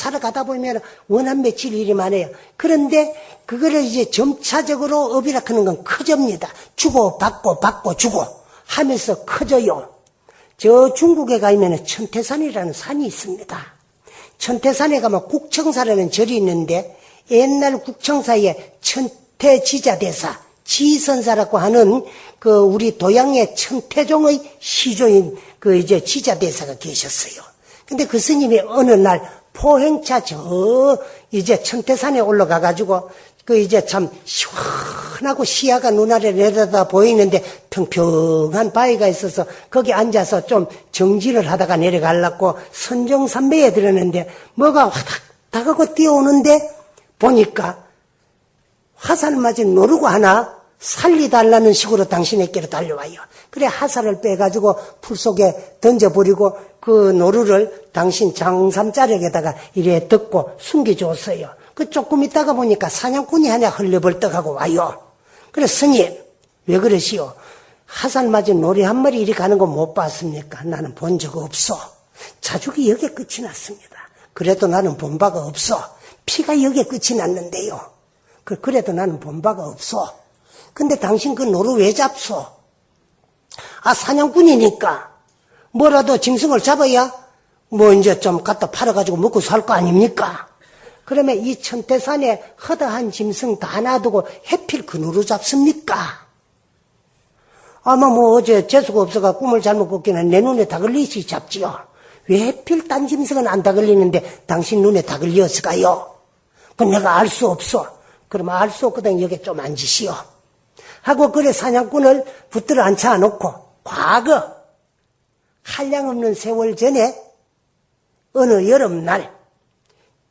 살아가다 보면 원한 며칠 일이 많아요. 그런데 그거를 이제 점차적으로 업이라 하는 건 커집니다. 주고 받고 받고 주고 하면서 커져요. 저 중국에 가면 천태산이라는 산이 있습니다. 천태산에 가면 국청사라는 절이 있는데 옛날 국청사에 천태지자 대사 지선사라고 하는 그 우리 도양의 천태종의 시조인 그 이제 지자 대사가 계셨어요. 근데 그 스님이 어느 날 포행차 저 이제 천태산에 올라가 가지고 그 이제 참 시원하고 시야가 눈아래 내려다 보이는데 평평한 바위가 있어서 거기 앉아서 좀 정지를 하다가 내려가려고 선정산매에 들었는데 뭐가 화닥 다가고 뛰어오는데 보니까 화살 맞은 노루가 하나 살리달라는 식으로 당신에게로 달려와요. 그래 화살을 빼가지고 풀 속에 던져버리고 그 노루를 당신 장삼자락에다가 이래 듣고 숨겨줬어요. 그 조금 있다가 보니까 사냥꾼이 하나 흘려벌떡하고 와요. 그래 스님 왜 그러시오? 화살 맞은 노래 한 마리 이리 가는 거 못 봤습니까? 나는 본 적 없어. 자죽이 여기에 끝이 났습니다. 그래도 나는 본 바가 없어. 피가 여기에 끝이 났는데요. 그, 그래도 나는 본 바가 없어. 근데 당신 그 노루 왜 잡소? 아, 사냥꾼이니까 뭐라도 짐승을 잡아야 뭐 이제 좀 갖다 팔아가지고 먹고 살 거 아닙니까? 그러면 이 천태산에 허다한 짐승 다 놔두고 해필 그 노루 잡습니까? 아마 뭐 어제 재수가 없어가 꿈을 잘못 꿨기는 내 눈에 다 걸리시 잡지요. 왜 해필 딴 짐승은 안 다 걸리는데 당신 눈에 다 걸렸을까요? 그 내가 알 수 없어. 그러면 알수 없거든 여기 좀 앉으시오. 하고 그래 사냥꾼을 붙들어 앉혀 놓고 과거 한량 없는 세월 전에 어느 여름날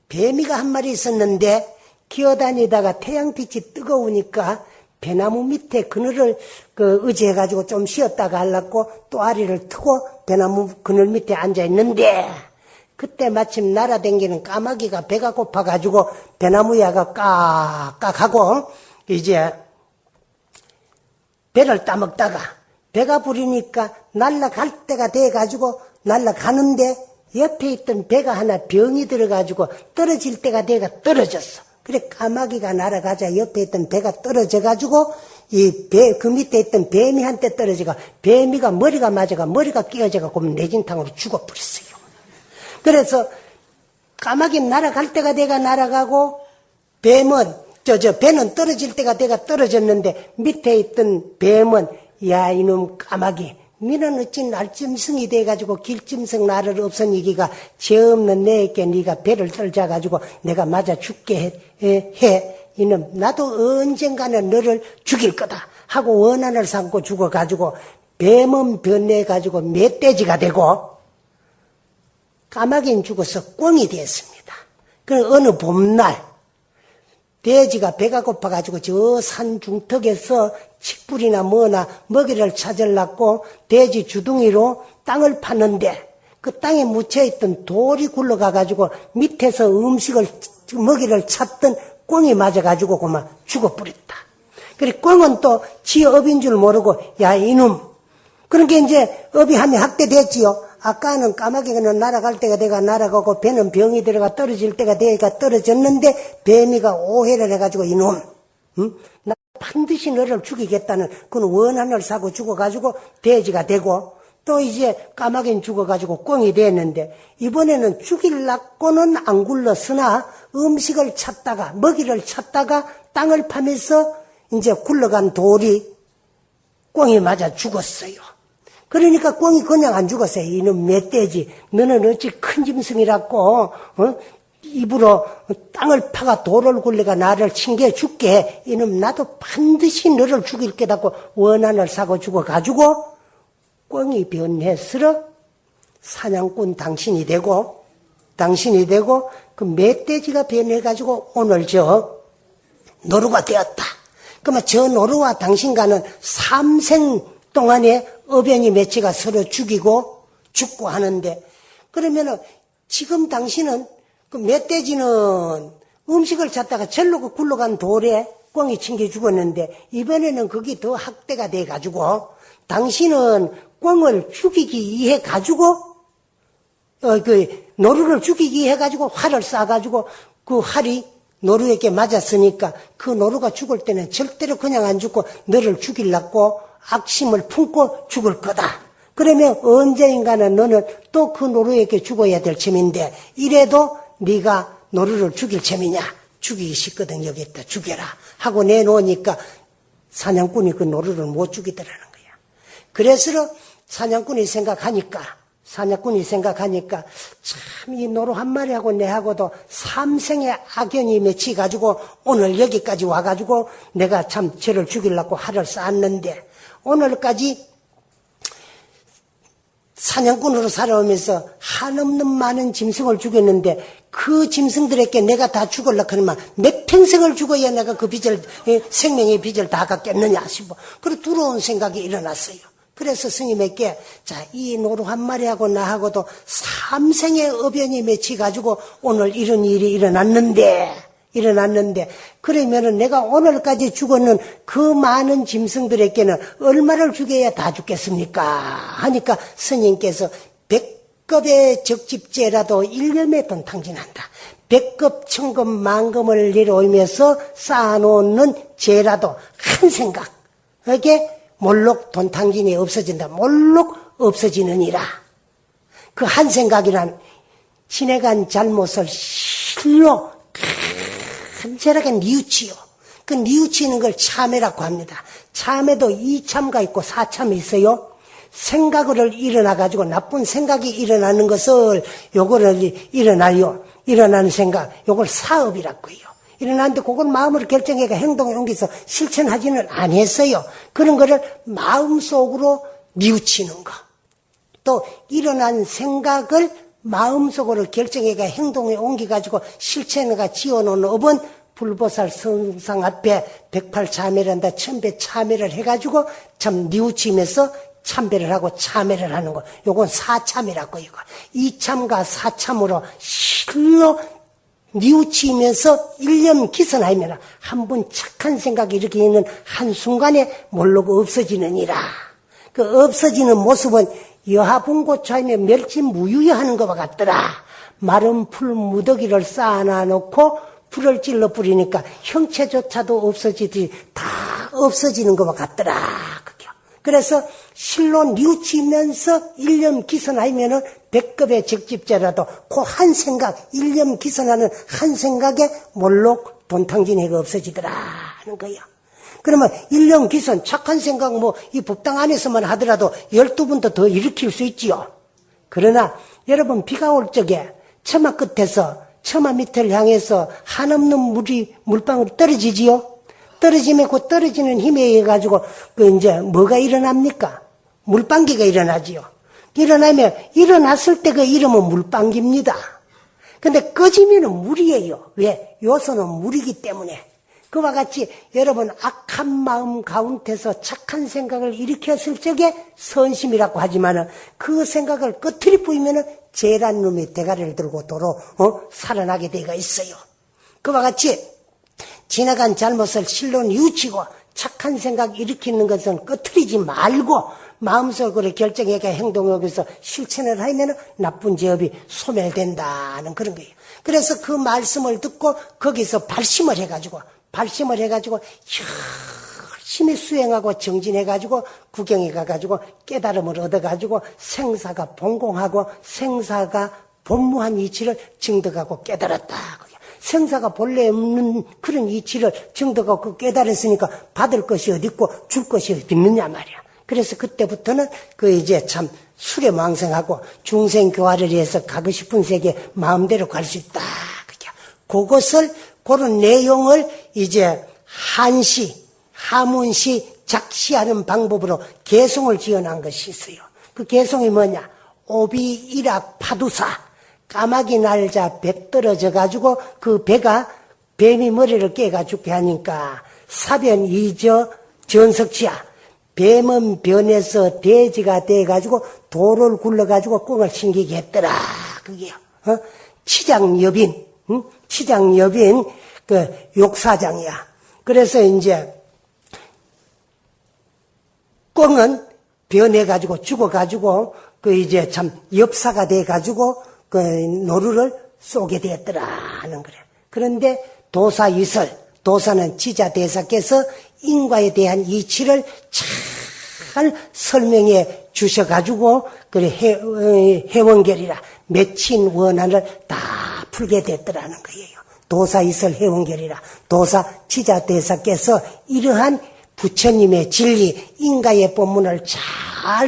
뱀이가 한 마리 있었는데 기어다니다가 태양빛이 뜨거우니까 배나무 밑에 그늘을 그 의지해가지고 좀 쉬었다가 하려고 또 아리를 트고 배나무 그늘 밑에 앉아 있는데 그때 마침 날아댕기는 까마귀가 배가 고파가지고 배나무 야가 깍깍하고 이제 배를 따먹다가 배가 부리니까 날라갈 때가 돼가지고 날라가는데 옆에 있던 배가 하나 병이 들어가지고 떨어질 때가 돼가 떨어졌어. 그래 까마귀가 날아가자 옆에 있던 배가 떨어져가지고 이 배 그 밑에 있던 뱀이한테 떨어지가 뱀이가 머리가 맞아가 머리가 끼어져가고 내진탕으로 죽어버렸어요. 그래서 까마귀 날아갈 때가 돼가 날아가고 뱀은 저, 저, 배는 떨어질 때가 돼가 떨어졌는데 밑에 있던 뱀은 야, 이놈 까마귀. 니는 어찌 날짐승이 돼가지고 길짐승 나를 없어니기가 죄 없는 내에게 네가 배를 떨자가지고 내가 맞아 죽게 해, 해. 이놈 나도 언젠가는 너를 죽일 거다 하고 원한을 삼고 죽어가지고 뱀은 변해가지고 멧돼지가 되고 까마귀는 죽어서 꿩이 되었습니다. 그 어느 봄날 돼지가 배가 고파가지고 저 산 중턱에서 칡불이나 뭐나 먹이를 찾으려고 돼지 주둥이로 땅을 파는데 그 땅에 묻혀있던 돌이 굴러가가지고 밑에서 음식을 먹이를 찾던 꿩이 맞아가지고 그만 죽어버렸다. 그래 꿩은 또 지 업인 줄 모르고 야 이놈 그러니까 이제 업이 하면 학대됐지요. 아까는 까마귀는 날아갈 때가 내가 날아가고 배는 병이 들어가 떨어질 때가 내가 떨어졌는데 뱀이가 오해를 해가지고 이놈 응? 나 반드시 너를 죽이겠다는 그런 원한을 사고 죽어가지고 돼지가 되고 또 이제 까마귀는 죽어가지고 꿩이 됐는데 이번에는 죽일라고는 안 굴렀으나 음식을 찾다가 먹이를 찾다가 땅을 파면서 이제 굴러간 돌이 꿩이 맞아 죽었어요. 그러니까 꿩이 그냥 안 죽었어요. 이놈 멧돼지. 너는 어찌 큰 짐승이라고, 어? 입으로 땅을 파가 돌을 굴려가 나를 칭겨 죽게. 이놈 나도 반드시 너를 죽일 게다고 원한을 사고 죽어 가지고 꿩이 변했으러 사냥꾼 당신이 되고, 당신이 되고, 그 멧돼지가 변해 가지고 오늘 저 노루가 되었다. 그러면 저 노루와 당신과는 삼생 동안에 어변이 매치가 서로 죽이고 죽고 하는데 그러면은 지금 당신은 그 멧돼지는 음식을 찾다가 절로 그 굴러간 돌에 꿩이 튕겨 죽었는데 이번에는 그게 더 학대가 돼 가지고 당신은 꿩을 죽이기 위해 가지고 어 그 노루를 죽이기 해가지고 활을 쏴 가지고 그 활이 노루에게 맞았으니까 그 노루가 죽을 때는 절대로 그냥 안 죽고 너를 죽이려고 악심을 품고 죽을 거다. 그러면 언제인가는 너는 또 그 노루에게 죽어야 될 셈인데 이래도 네가 노루를 죽일 셈이냐? 죽이기 쉽거든 여기 있다 죽여라 하고 내놓으니까 사냥꾼이 그 노루를 못 죽이더라는 거야. 그래서 사냥꾼이 생각하니까 사냥꾼이 생각하니까 참 이 노루 한 마리하고 내하고도 삼생의 악연이 맺히 가지고 오늘 여기까지 와가지고 내가 참 쟤를 죽이려고 활을 쐈는데 오늘까지 사냥꾼으로 살아오면서 한없는 많은 짐승을 죽였는데 그 짐승들에게 내가 다 죽을라 그러면 몇 평생을 죽어야 내가 그 빚을 예, 생명의 빚을 다 갚겠느냐 싶어 그런 두려운 생각이 일어났어요. 그래서 스님에게 자 이 노루 한 마리하고 나하고도 삼생의 어변이 맺혀 가지고 오늘 이런 일이 일어났는데 일어났는데 그러면은 내가 오늘까지 죽었는 그 많은 짐승들에게는 얼마를 죽여야 다 죽겠습니까? 하니까 스님께서 백급의 적집제라도 일념에 돈 탕진한다. 백급, 천급, 만금을 내려오면서 쌓아놓는 죄라도 한 생각. 그게 몰록 돈 탕진이 없어진다. 몰록 없어지느니라. 그 한 생각이란 지내간 잘못을 실로 간절하게 뉘우치요. 그 뉘우치는 걸 참회라고 합니다. 참회도 이참가 있고 사참이 있어요. 생각을 일어나 가지고 나쁜 생각이 일어나는 것을 요거를 일어나요. 일어나는 생각, 요걸 사업이라고 해요. 일어났는데 그걸 마음으로 결정해가 행동에 옮겨서 실천하지는 아니했어요. 그런 거를 마음속으로 뉘우치는 거. 또 일어난 생각을 마음속으로 결정해가 행동에 옮겨가지고 실천해가 지어놓은 업은 불보살 성상 앞에 백팔 참회란다 천배 참회를 해가지고 참 뉘우치면서 참배를 하고 참회를 하는 거. 요건 사참이라고 이거. 이참과 사참으로 실로 뉘우치면서 일념 기선하면 한 번 착한 생각이 이렇게 있는 한순간에 모르고 없어지느니라. 그 없어지는 모습은 여하분고차이며 멸치 무유하는 것과 같더라. 마른 풀 무더기를 쌓아놔 놓고 불을 찔러 뿌리니까 형체조차도 없어지듯이 다 없어지는 것과 같더라. 그래서 실로 뉘우치면서 일념 기선하면은 백급의 적집자라도 그 한 생각, 일념 기선하는 한 생각에 몰록 돈탕진 해가 없어지더라 하는 거야. 그러면 일념 기선, 착한 생각 뭐 이 법당 안에서만 하더라도 열두 번도 더 일으킬 수 있지요. 그러나 여러분 비가 올 적에 처마 끝에서 처마 밑을 향해서 한없는 물이 물방울이 떨어지지요. 떨어지면 그 떨어지는 힘에 의해 가지고 그 이제 뭐가 일어납니까? 물방기가 일어나지요. 일어나면 일어났을 때 그 이름은 물방기입니다. 근데 꺼지면은 물이에요. 왜? 요소는 물이기 때문에. 그와 같이 여러분 악한 마음 가운데서 착한 생각을 일으켰을 적에 선심이라고 하지만은 그 생각을 끝틀이 뿌이면은 재란 놈이 대가리를 들고 도로 어? 살아나게 되가 있어요. 그와 같이 지나간 잘못을 실로 뉘우치고 착한 생각 일으키는 것은 꺼트리지 말고 마음속으로 결정해가 행동하면서 실천을 하면 나쁜 제업이 소멸된다는 그런 거예요. 그래서 그 말씀을 듣고 거기서 발심을 해가지고 발심을 해가지고 열심히 수행하고 정진해가지고 구경해 가가지고 깨달음을 얻어가지고 생사가 본공하고 생사가 본무한 이치를 증득하고 깨달았다. 생사가 본래 없는 그런 이치를 증득하고 깨달았으니까 받을 것이 어디 있고 줄 것이 어디 있느냐 말이야. 그래서 그때부터는 그 이제 참 수렴 왕성하고 중생 교화를 위해서 가고 싶은 세계 마음대로 갈 수 있다. 그것을 그런 내용을 이제 한시, 하문시, 작시하는 방법으로 개송을 지어놓은 것이 있어요. 그 개송이 뭐냐? 오비 일악 파두사. 까마귀 날자 배 떨어져 가지고 그 배가 뱀이 머리를 깨가 죽게 하니까 사변 이저 전석치야. 뱀은 변해서 돼지가 돼 가지고 돌을 굴러 가지고 꽁을 신기게 했더라. 그게요. 어? 치장여빈, 응? 치장여빈 그 욕사장이야. 그래서 이제 꽁은 변해가지고 죽어가지고 그 이제 참 엽사가 돼가지고 그 노루를 쏘게 되었더라 하는 거래. 그런데 도사 이설, 도사는 지자 대사께서 인과에 대한 이치를 잘 설명해 주셔가지고 그래 해, 어, 해원결이라 맺힌 원한을 다 풀게 됐더라는 거예요. 도사 이설 해원결이라 도사 지자 대사께서 이러한 부처님의 진리 인가의 본문을 잘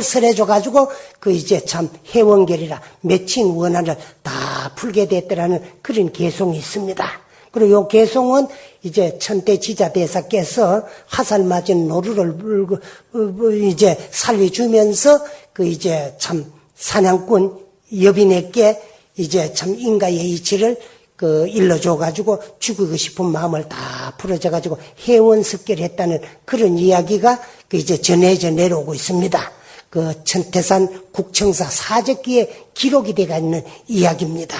설해줘가지고 그 이제 참 해원결이라 맺힌 원한을 다 풀게 됐더라는 그런 개송이 있습니다. 그리고 요 개송은 이제 천대 지자 대사께서 화살 맞은 노루를 물고 어, 뭐 이제 살려주면서 그 이제 참 사냥꾼 여빈에게 이제 참 인가의 이치를 그 일러줘가지고 죽이고 싶은 마음을 다 풀어져가지고 해원습결 했다는 그런 이야기가 그 이제 전해져 내려오고 있습니다. 그 천태산 국청사 사적기에 기록이 되어 있는 이야기입니다.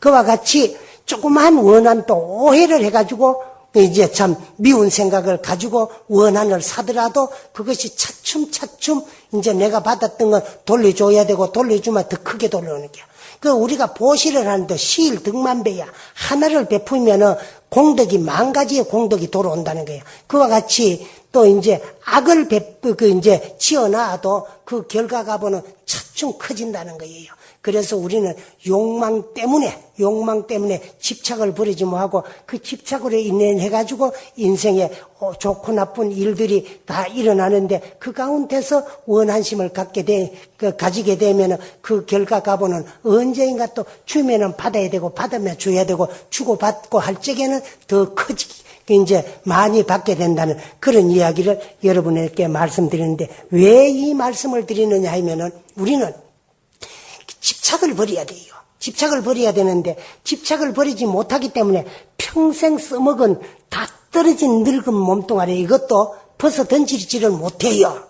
그와 같이 조그마한 원한도 오해를 해가지고 이제 참 미운 생각을 가지고 원한을 사더라도 그것이 차츰차츰 이제 내가 받았던 건 돌려줘야 되고 돌려주면 더 크게 돌려오는 거야. 그 우리가 보시를 하는데 시일 등만배야 하나를 베풀면은 공덕이 만 가지의 공덕이 돌아온다는 거예요. 그와 같이 또 이제 악을 베, 그 이제 지어놔도 그 결과가 보는 차츰 커진다는 거예요. 그래서 우리는 욕망 때문에, 욕망 때문에 집착을 버리지 못하고 그 집착으로 인해가지고 인생에 어, 좋고 나쁜 일들이 다 일어나는데 그 가운데서 원한심을 갖게 돼, 그 가지게 되면 그 결과가 보는 언제인가 또 주면은 받아야 되고 받으면 줘야 되고 주고받고 할 적에는 더 커지, 이제 많이 받게 된다는 그런 이야기를 여러분에게 말씀드리는데 왜 이 말씀을 드리느냐 하면은 우리는 집착을 버려야 돼요. 집착을 버려야 되는데 집착을 버리지 못하기 때문에 평생 써먹은 다 떨어진 늙은 몸뚱아리 이것도 벗어 던지지를 못해요.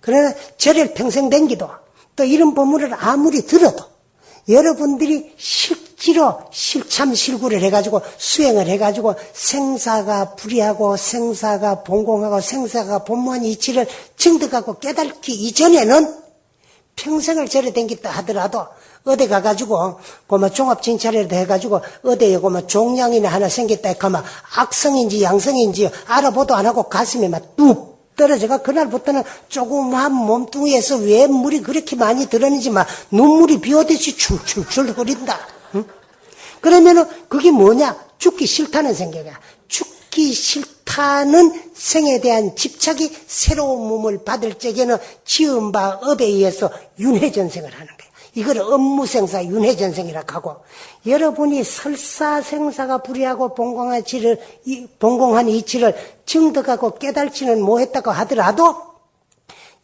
그러나 절을 평생 댕기도 또 이런 법문을 아무리 들어도 여러분들이 실지로 실참실구를 해가지고 수행을 해가지고 생사가 불이하고 생사가 본공하고 생사가 본무한 이치를 증득하고 깨닫기 이전에는 평생을 절에 댕겼다 하더라도 어디 가가지고 고마 종합진찰이라도 해가지고 어디에 고마 종양이나 하나 생겼다 하면 악성인지 양성인지 알아보도 안 하고 가슴에 막 뚝 떨어져가 그날부터는 조그마한 몸뚱이에서 왜 물이 그렇게 많이 들었는지 막 눈물이 비오듯이 출출출 흐린다. 응? 그러면은 그게 뭐냐? 죽기 싫다는 생각이야. 죽기 싫다는 생에 대한 집착이 새로운 몸을 받을 적에는 지은 바 업에 의해서 윤회전생을 하는 거야. 이걸 업무생사 윤회전생이라고 하고 여러분이 설사생사가 불이하고 본공한 이치를 이- 본공한 이치를 증득하고 깨달지는 못했다고 하더라도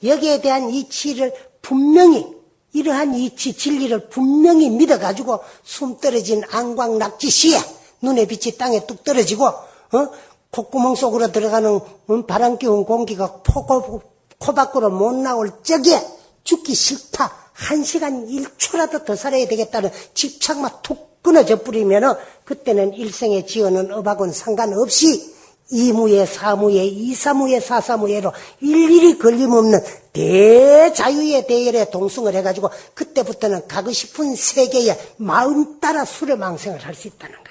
여기에 대한 이치를 분명히 이러한 이치 진리를 분명히 믿어가지고 숨 떨어진 안광 낙지 시에 눈에 빛이 땅에 뚝 떨어지고 어? 콧구멍 속으로 들어가는 음, 바람 끼운 공기가 코, 코, 코 밖으로 못 나올 적에 죽기 싫다. 한 시간 1초라도 더 살아야 되겠다는 집착만 툭 끊어져 뿌리면은 그때는 일생에 지어놓은 업하고는 상관없이 이무에 사무에 이사무에 사사무에로 일일이 걸림없는 대자유의 대열에 동승을 해가지고 그때부터는 가고 싶은 세계에 마음 따라 수레망생을 할 수 있다는 거예요.